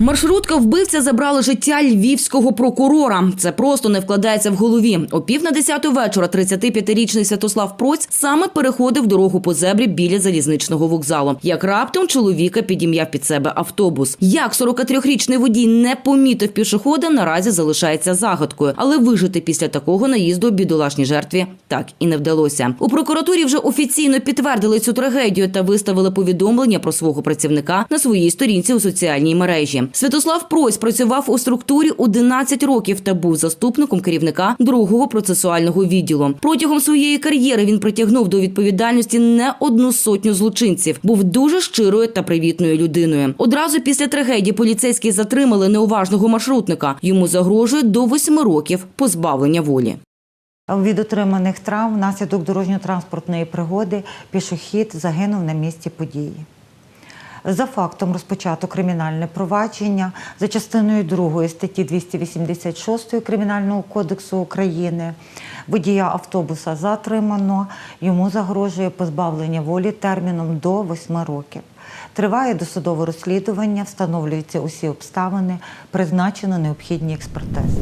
Маршрутка вбивця забрала життя львівського прокурора. Це просто не вкладається в голові. О пів на десяту вечора 35-річний Святослав Проць саме переходив дорогу по зебрі біля залізничного вокзалу. Як раптом чоловіка підім'яв під себе автобус. Як 43-річний водій не помітив пішохода, наразі залишається загадкою. Але вижити після такого наїзду бідолашній жертві так і не вдалося. У прокуратурі вже офіційно підтвердили цю трагедію та виставили повідомлення про свого працівника на своїй сторінці у соціальній мережі. Святослав Прось працював у структурі 11 років та був заступником керівника другого процесуального відділу. Протягом своєї кар'єри він притягнув до відповідальності не одну сотню злочинців. Був дуже щирою та привітною людиною. Одразу після трагедії поліцейські затримали неуважного маршрутника. Йому загрожує до восьми років позбавлення волі. Від отриманих травм внаслідок дорожньо-транспортної пригоди пішохід загинув на місці події. За фактом розпочато кримінальне провадження за частиною 2 статті 286 Кримінального кодексу України. Водія автобуса затримано. Йому загрожує позбавлення волі терміном до 8 років. Триває досудове розслідування, встановлюються усі обставини, призначено необхідні експертизи.